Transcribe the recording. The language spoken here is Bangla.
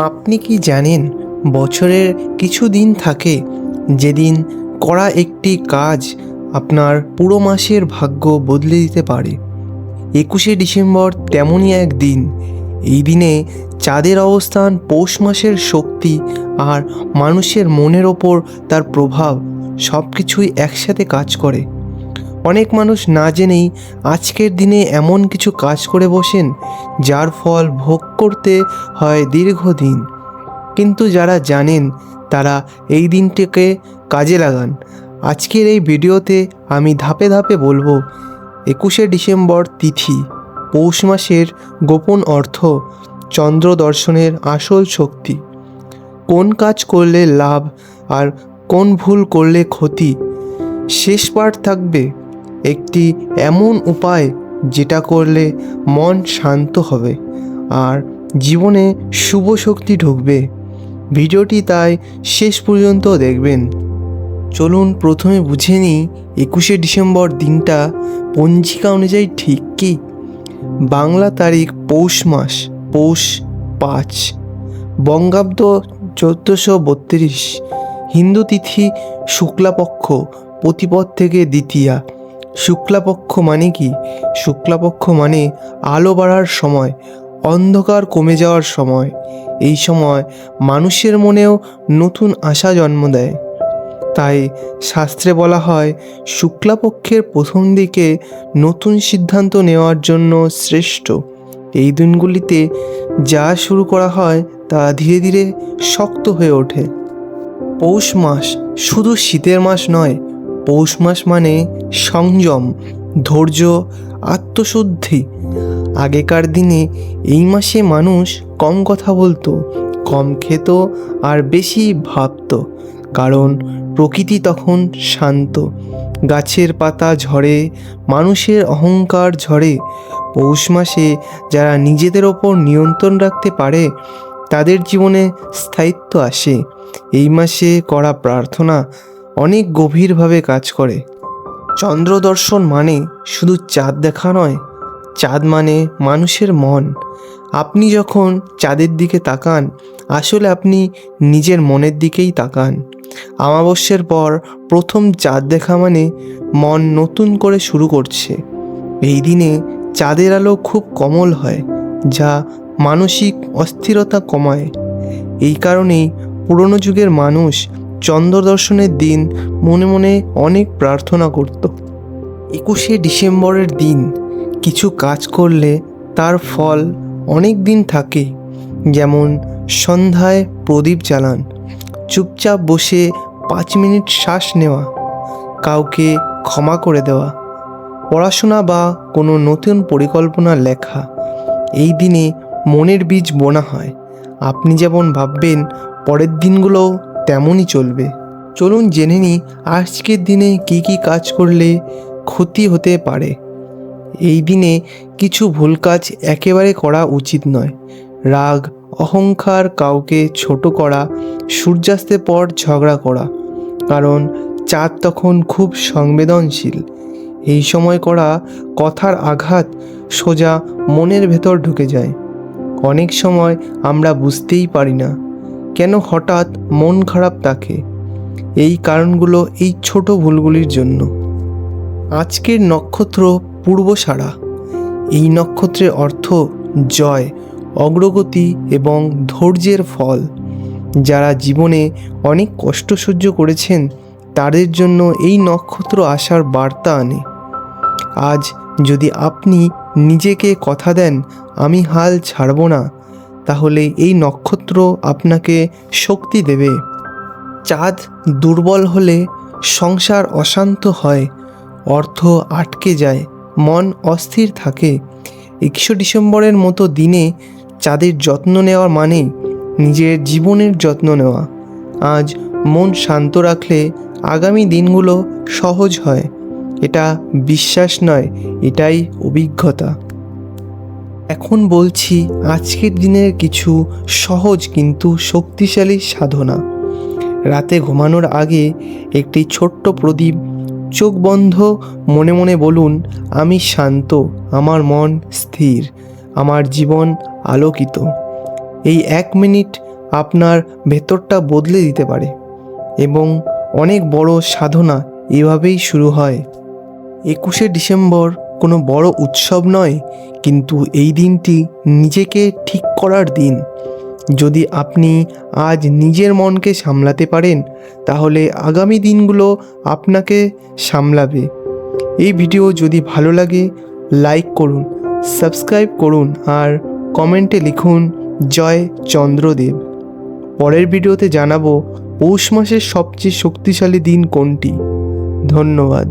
আপনি কি জানেন, বছরের কিছু দিন থাকে, যেদিন করা একটি কাজ আপনার পুরো মাসের ভাগ্য বদলে দিতে পারে। একুশে ডিসেম্বর তেমনই এক দিন এই দিনে চাঁদের অবস্থান পৌষ মাসের শক্তি আর মানুষের মনের ওপর তার প্রভাব সব কিছুই একসাথে কাজ করে। অনেক মানুষ না জেনেই আজকের দিনে এমন কিছু কাজ করে বসেন, যার ফল ভোগ করতে হয় দীর্ঘদিন। কিন্তু যারা জানেন, তারা এই দিনটিকে কাজে লাগান। আজকের এই ভিডিওতে আমি ধাপে ধাপে বলব, একুশে ডিসেম্বর তিথি, পৌষ মাসের গোপন অর্থ, চন্দ্র দর্শনের আসল শক্তি। কোন কাজ করলে লাভ আর কোন ভুল করলে ক্ষতি? শেষ পাঠ থাকবে। একটি এমন উপায় যেটা করলে মন শান্ত হবে আর জীবনে শুভ শক্তি ঢুকবে। ভিডিওটি তাই শেষ পর্যন্ত দেখবেন। চলুন প্রথমে বুঝে নিই একুশে ডিসেম্বর দিনটা পঞ্জিকা অনুযায়ী ঠিক কি? বাংলা তারিখ পৌষ মাস, পৌষ পাঁচ। বঙ্গাব্দ চোদ্দোশো বত্রিশ। হিন্দু তিথি শুক্লাপক্ষ, প্রতিপদ থেকে দ্বিতীয়া। শুক্লাপক্ষ মানে কি? শুক্লাপক্ষ মানে আলো বাড়ার সময়, অন্ধকার কমে যাওয়ার সময়। এই সময় মানুষের মনেও নতুন আশা জন্ম দেয়। তাই শাস্ত্রে বলা হয়, শুক্লাপক্ষের প্রথম দিকে নতুন সিদ্ধান্ত নেওয়ার জন্য শ্রেষ্ঠ। এই দিনগুলিতে যা শুরু করা হয়, তা ধীরে ধীরে শক্ত হয়ে ওঠে। পৌষ মাস শুধু শীতের মাস নয় পৌষ মাস মানে সংযম, ধৈর্য, আত্মশুদ্ধি। আগেকার দিনে এই মাসে মানুষ কম কথা বলতো, কম খেত আর বেশি ভাবতো, কারণ প্রকৃতি তখন শান্ত। গাছের পাতা ঝরে, মানুষের অহংকার ঝরে। পৌষ মাসে যারা নিজেদের ওপর নিয়ন্ত্রণ রাখতে পারে, তাদের জীবনে স্থায়িত্ব আসে। এই মাসে করা প্রার্থনা অনেক গভীরভাবে কাজ করে। চন্দ্র দর্শন মানে শুধু চাঁদ দেখা নয়, চাঁদ মানে মানুষের মন। আপনি যখন চাঁদের দিকে তাকান, আসলে আপনি নিজের মনের দিকেই তাকান। আমাবস্যের পর প্রথম চাঁদ দেখা মানে মন নতুন করে শুরু করছে। এই দিনে চাঁদের আলো খুব কোমল হয়, যা মানসিক অস্থিরতা কমায়। এই কারণেই পুরনো যুগের মানুষ চন্দ্র দর্শনের দিন মনে মনে অনেক প্রার্থনা করত। একুশে ডিসেম্বরের দিন কিছু কাজ করলে তার ফল অনেক দিন থাকে, যেমন সন্ধ্যায় প্রদীপ জ্বালান, চুপচাপ বসে পাঁচ মিনিট শ্বাস নেওয়া, কাউকে ক্ষমা করে দেওয়া, পড়াশোনা বা কোনো নতুন পরিকল্পনা লেখা। এই দিনে মনের বীজ বোনা হয়। আপনি যেমন ভাববেন, পরের দিনগুলোও তেমনই চলবে। চলুন জেনে নিই, আজকের দিনে কি কি কাজ করলে ক্ষতি হতে পারে। এই দিনে কিছু ভুল কাজ একেবারে করা উচিত নয়। রাগ, অহংকার কাউকে ছোট করা, সূর্যাস্তের পর ঝগড়া করা, কারণ চাঁদ তখন খুব সংবেদনশীল। এই সময় করা কথার আঘাত সোজা মনের ভেতর ঢুকে যায়। অনেক সময় আমরা বুঝতেই পারি না। কেন হঠাৎ মন খারাপ থাকে এই কারণগুলো এই ছোট ভুলগুলির জন্য। আজকের নক্ষত্র পূর্বসারা। এই নক্ষত্রের অর্থ জয়, অগ্রগতি এবং ধৈর্যের ফল। যারা জীবনে অনেক কষ্ট সহ্য করেছেন, তাদের জন্য এই নক্ষত্র আসার বার্তা আনে। আজ যদি আপনি নিজেকে কথা দেন, আমি হাল ছাড়ব না। তাহলে এই নক্ষত্র আপনাকে শক্তি দেবে। চাঁদ দুর্বল হলে সংসার অশান্ত হয়, অর্থ আটকে যায়, মন অস্থির থাকে। একশো ডিসেম্বরের মতো দিনে চাঁদের যত্ন নেওয়ার মানে নিজের জীবনের যত্ন নেওয়া। আজ মন শান্ত রাখলে আগামী দিনগুলো সহজ হয়। এটা বিশ্বাস নয়, এটাই অভিজ্ঞতা। এখন বলছি, আজকের দিনের কিছু সহজ কিন্তু শক্তিশালী সাধনা। রাতে ঘুমানোর আগে একটি ছোট্ট প্রদীপ, চোখ বন্ধ, মনে মনে বলুন, আমি শান্ত, আমার মন স্থির, আমার জীবন আলোকিত। এই এক মিনিট আপনার ভেতরটা বদলে দিতে পারে এবং অনেক বড় সাধনা এভাবেই শুরু হয়। একুশে ডিসেম্বর কোনো বড় উৎসব নয়, কিন্তু এই দিনটি নিজেকে ঠিক করার দিন। যদি আপনি আজ নিজের মনকে সামলাতে পারেন, তাহলে আগামী দিনগুলো আপনাকে সামলাবে। এই ভিডিও যদি ভালো লাগে, লাইক করুন, সাবস্ক্রাইব করুন আর কমেন্টে লিখুন, জয় চন্দ্রদেব পরের ভিডিওতে জানাব পৌষ মাসের সবচেয়ে শক্তিশালী দিন কোনটি। ধন্যবাদ।